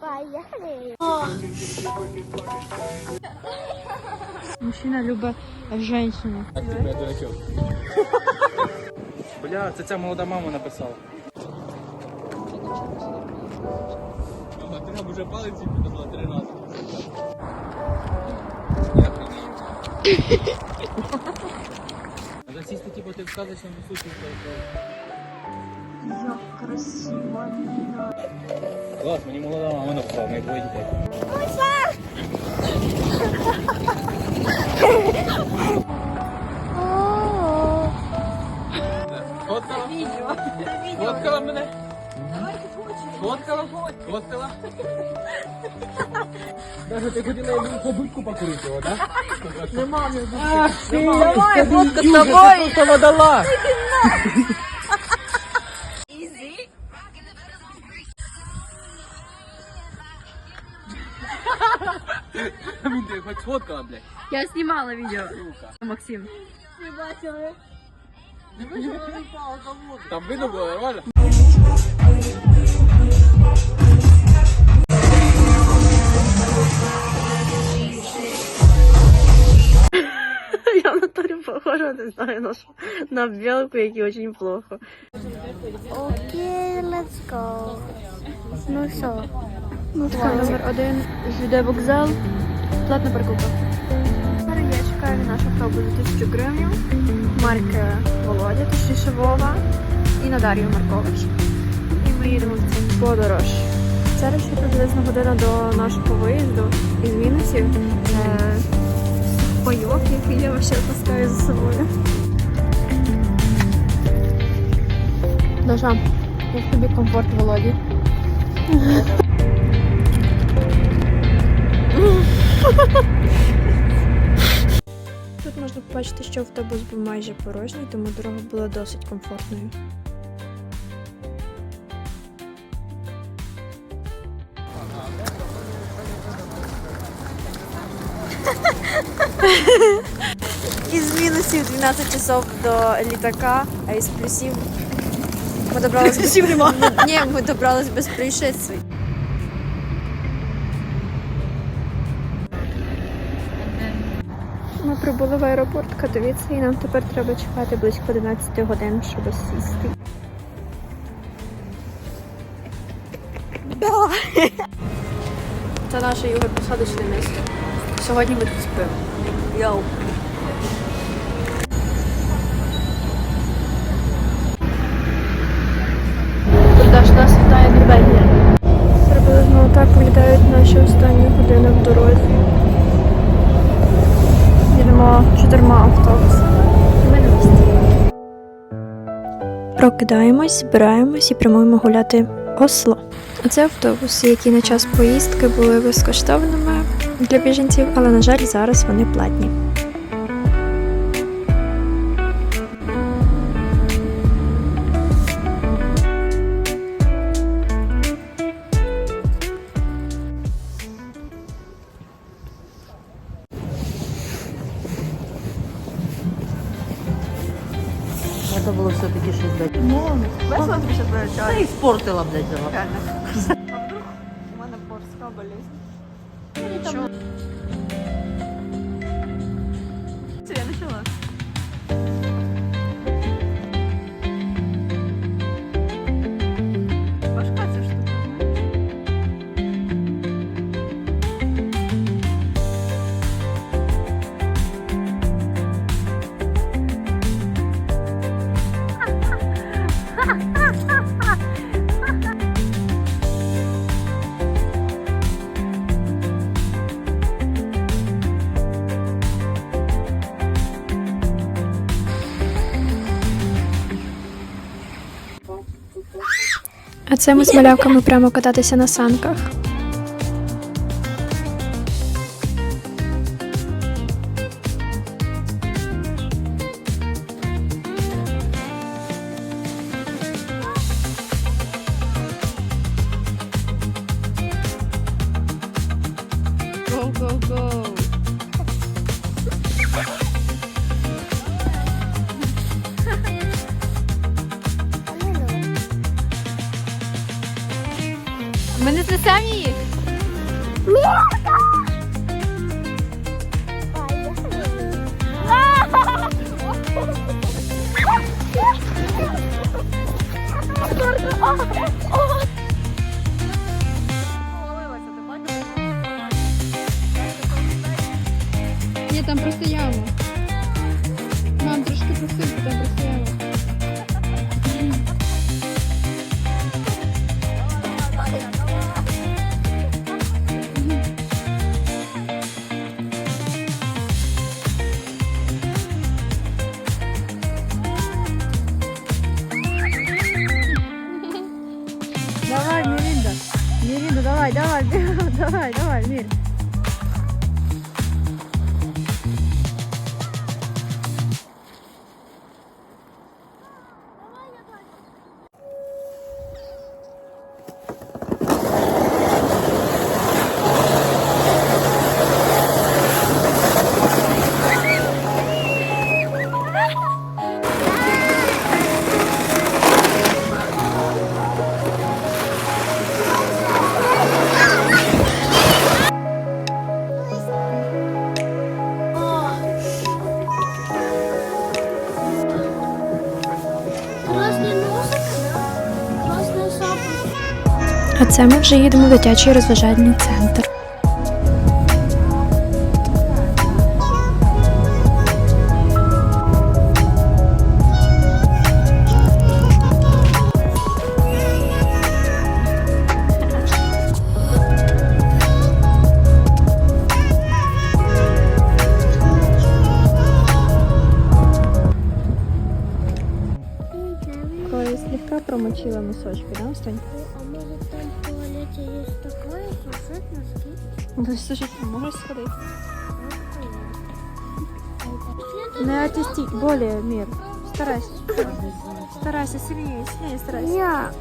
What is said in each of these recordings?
Поехали. Мужчина любить женщину. А тебе дурачок. Бля, це ця молода мама написала. Мама, ти нам уже палиці піддала три рази. Я приймаю. Надо сісти, типу, ти в сказочному суті. Як красиво. Клас, мені молода мама написала, мені двоє дітей. Фоткала? Фоткала мене? Фоткала? Фоткала? Даже ти хотіла йому побудку покурити, так? Нема мені. Давай, фотка з тобою. Дала? Він тебе хоч фоткала, блядь. Я знімала відео. Сука. Максим. Там видно було нормально? Я в натуре похожа, не знаю, на. На белку, які очень плохо. Окей, let's go. Ну що? Ну, номер один. ЖД вокзал. Платна парковка. Зараз я чекаю наш автобус за тисячу гривень. Марк Володя, точніше Вова. І на Дар'ю Маркович. І ми їдемо в цю подорож. Зараз ще приблизно година до нашого виїзду із Вінниці. Це пайок, який я ще таскаю за собою. Даша, як тобі комфорт Володі? Тут можна побачити, що автобус був майже порожній, тому дорога була досить комфортною. Із мінусів 12 часов до літака, а із плюсів ми добрались без... Ні, ми добрались без происшествий. Прибули в аеропорт Катовіце і нам тепер треба чекати близько 11 годин, щоб сісти. Це наше його посадочне місце. Сьогодні ми тут спимо. Йоу. Нас вітає Норвегія. Приблизно так виглядають наші останні години в дорозі. Їдемо автобус. Ми на місці. Прокидаємось, збираємось і прямуємо гуляти Осло. Це автобуси, які на час поїздки були безкоштовними для біженців, але, на жаль, зараз вони платні. Та і спортила, блядь, взяла. Це ми з малявками прямо кататися на санках. Go, go, go! Ми не її? Мірка! Ні, там просто яма. Мам, трошки посипку, давай. Це ми вже їдемо в дитячий розважальний центр. Слегка промочила носочки, да, Стань? Туалете есть такое, сушить носки? Ну, слушай, можеш сходити? Не отести, более, Мир. Старайся. Старайся, сильнее, сильнее старайся. Як?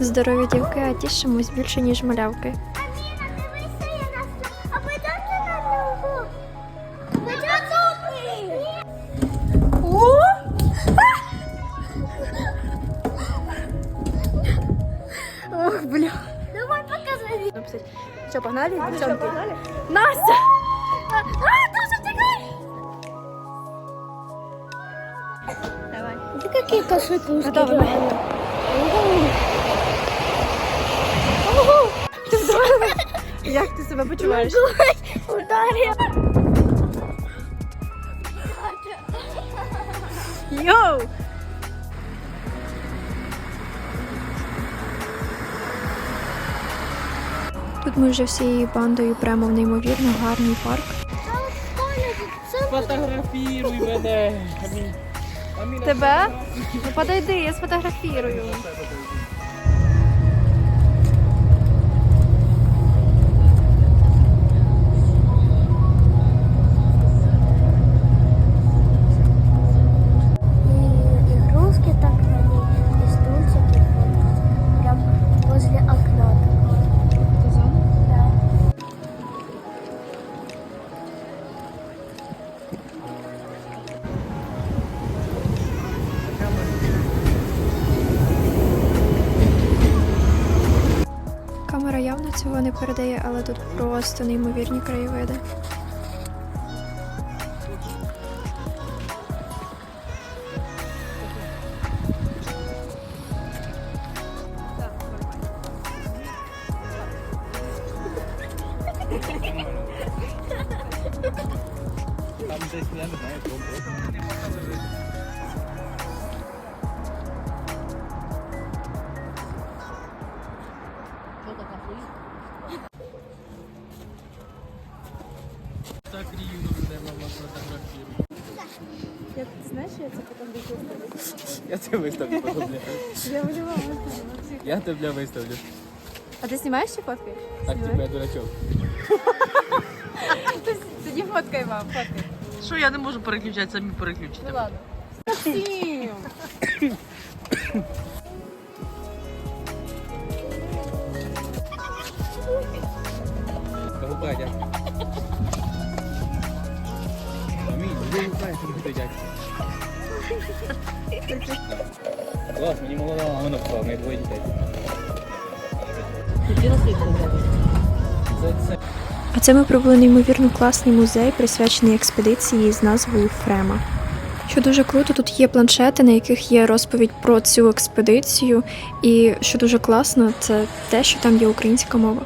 Здорові дівки, а тішимось більше, ніж малявки. Что, погнали? Настя! А, Даша, тікай! Давай. Ты какие кошельки Готовы? Як ти себе почуваєш? Ударил. Йоу! Тут ми вже всією бандою прямо в неймовірно гарний парк. Фотографіруй мене. Тебе? Ну подойди, я сфотографірую. Камера явно цього не передає, але тут просто неймовірні краєвиди. Я, ти знаєш, я це потім виставлю? Я тебе виставлю потім, бля. Я тебе виставлю. А ти знімаєш чи фоткаєш? Так, типу, я дурачок. Тоді фоткай вам, фоткай. Що я не можу переключати, самі переключити. Ну ладно. Максим! Голубая, Клас, мені молода мама написала, мені двоє дітей. А це ми прибули неймовірно класний музей, присвячений експедиції з назвою Фрема. Що дуже круто, тут є планшети, на яких є розповідь про цю експедицію. І що дуже класно, це те, що там є українська мова.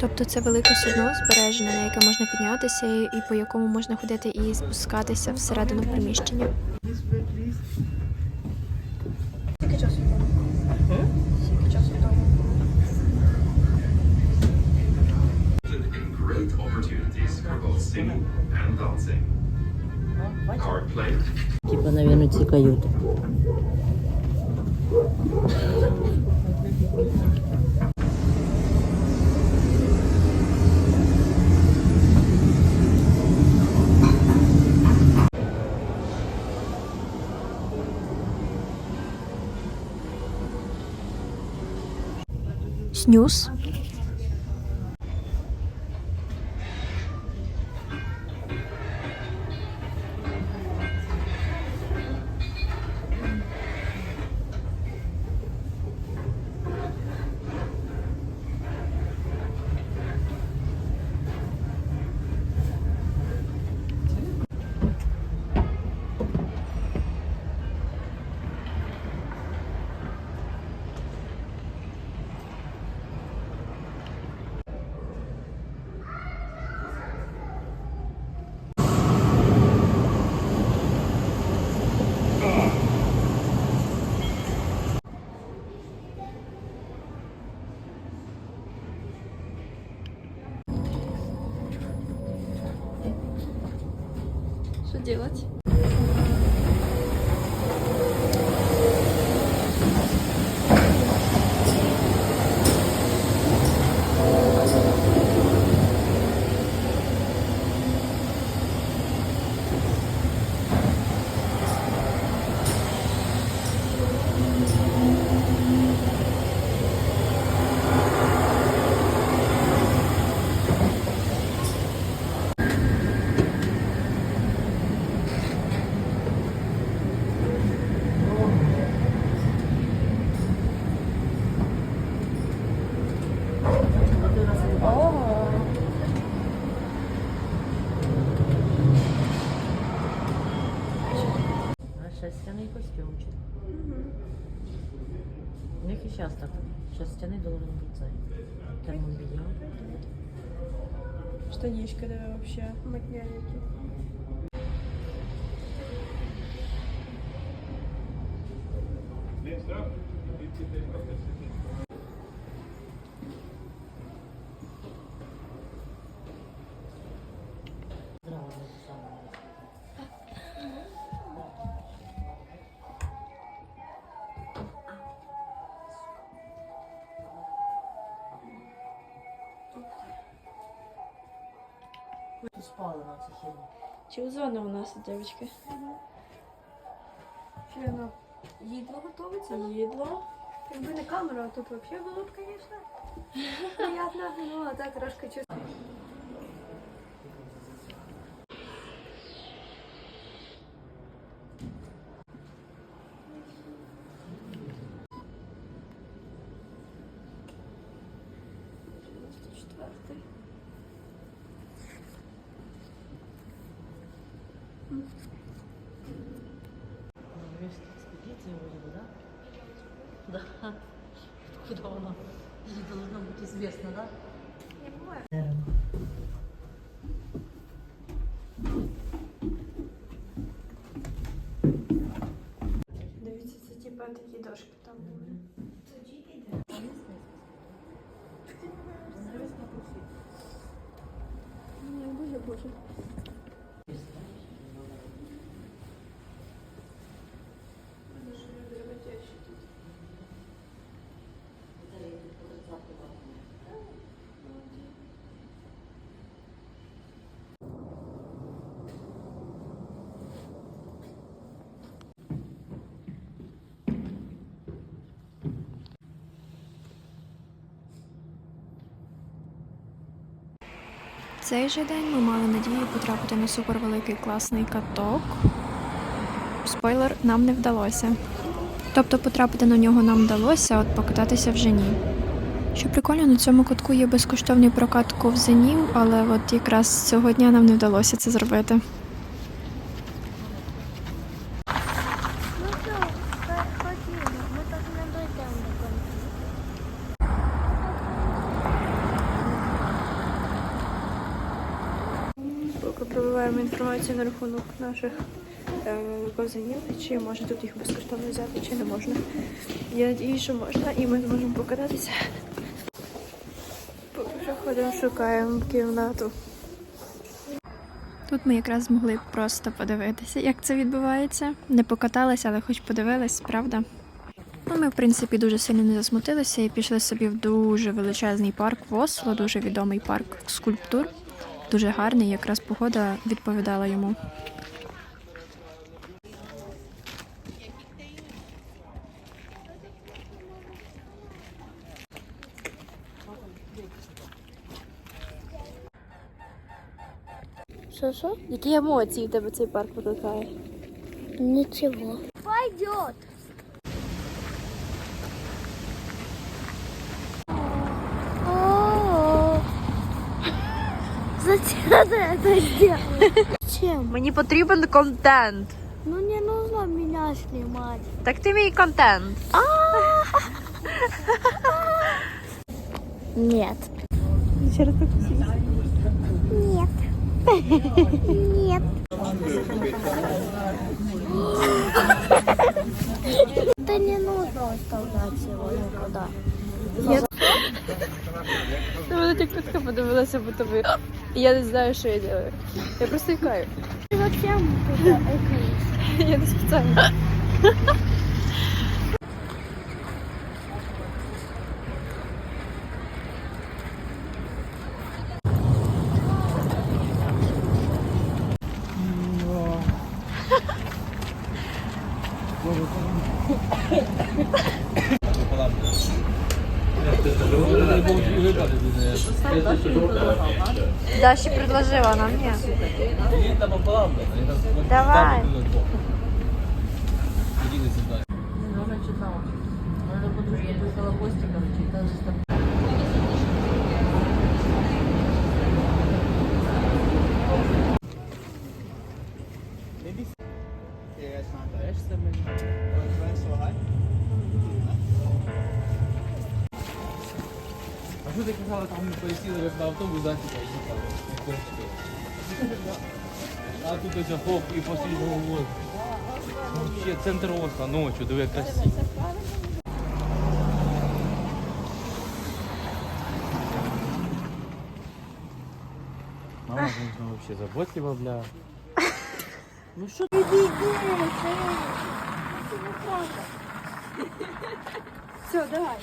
Тобто це велике судно збережене, на яке можна піднятися і по якому можна ходити і спускатися всередину приміщення. in great opportunities for both singing and dancing. Card play, Типа, наверное, ці каюти. News Що делать? Шерстяний костюмчик. У них і зараз так. Шерстяний должен бути цей. Термобільйон. Штанішки, диви, вообще. Матняки. Зразу Тут спали на цій Чи зона у нас, девочки. Що воно? Їдло готується? Їдло. Якби не камера, то взагалі було б, звісно. Приятно, ну, а так трошки чувствую. Экспедиция вроде бы, да? Да. Откуда оно? Это должно быть известно, да? Не буває. Цей же день ми мали надію потрапити на супервеликий класний каток. Спойлер, нам не вдалося. Тобто потрапити на нього нам вдалося, а от покататися вже ні. Що прикольно, на цьому катку є безкоштовний прокат ковзанів, але от якраз цього дня нам не вдалося це зробити. Ну що, ходімо, ми так не дійдемо до кінця. Поки пробиваємо інформацію на рахунок наших е, ковзанів, чи може тут їх безкоштовно взяти, чи не можна. Я надіюсь, що можна, і ми зможемо покататися. Ходимо, шукаємо кімнату. Тут ми якраз змогли просто подивитися, як це відбувається. Не покаталися, але хоч подивились, правда? Ну, ми, в принципі, дуже сильно не засмутилися і пішли собі в дуже величезний парк в Осло, дуже відомий парк скульптур. Дуже гарний, якраз погода відповідала йому. Що, що? Які емоції в тебе цей парк викликає? Ничего. Пойдет. это сделал? Зачем? Мені потрібен контент. Ну не нужно меня снимать. Так ти мій контент. Нет. Через Нет. Нет. Да не нужно оставлять его никуда. Я мене тільки подивилася, бо тобі. Я не знаю, що я делаю. Я просто экоист? Я не спеціально. Даще предложила, она мне. Давай. Yeah, it's not that. There's some in there. Oh, it's so hot. А що ти казала, там ми пересіли як на автобус, да, типа, їхали. як кончики. А тут ось хоп і пошли головою. Вообще центр Осла ночью, диви, як красиво. Мама, конечно, вообще заботлива, бля. Ну що ти? Все, давай.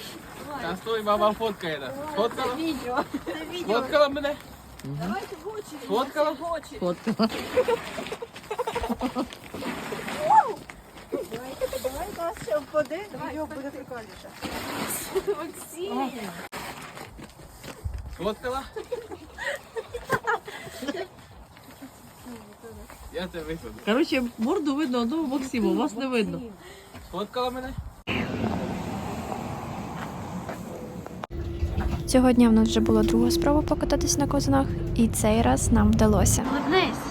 Та стой, мама фоткає нас. Фоткала? Фоткала мене? Давайте в очі. Фоткала? В очі. Фоткала. Давай нас ще впади, давай буде прикольніше. Максим. Фоткала? Я тебе висаду. Короче, морду видно одного Максима, вас не видно. Фоткала мене? Цього дня в нас вже була друга спроба покататись на козинах, і цей раз нам вдалося. Улыбнись.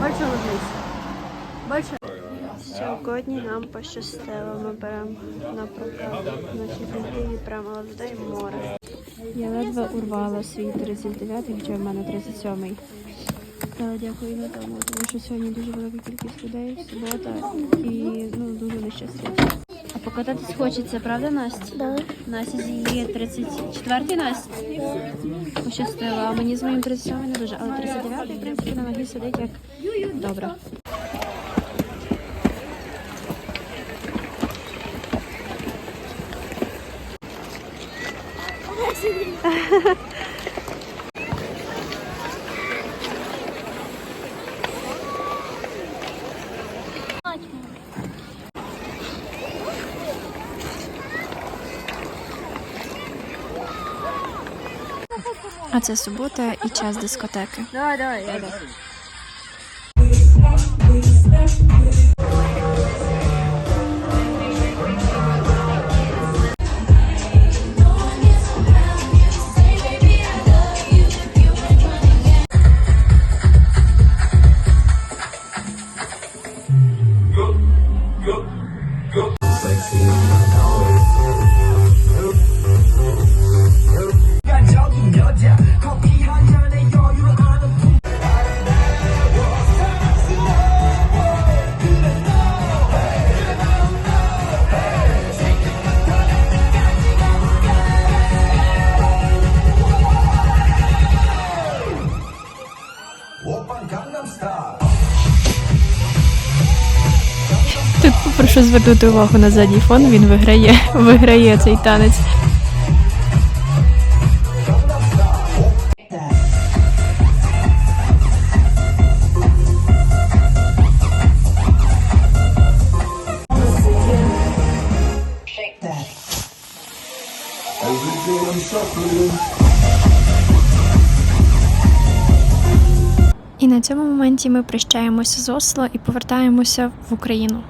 Бачу, улыбнись. Бачу. Сьогодні нам пощастило. Ми беремо на прокат наші дії прямо людей море. Я ледве урвала свій 39-й, хоча в мене 37-й. Але дякую на тому, тому що сьогодні дуже велика кількість людей, субота і ну дуже нещастя покататись хочеться, правда, Настя? Да. Настя з її 34-й Настя? Да. Пощастило, а мені з моїм 37 не дуже. Але 39-й, в принципі, на ноги сидить як добре. Ha ha ha. Це субота і час дискотеки. Давай, давай, я звернути увагу на задній фон. Він виграє, виграє цей танець. І на цьому моменті ми прощаємося з Осло і повертаємося в Україну.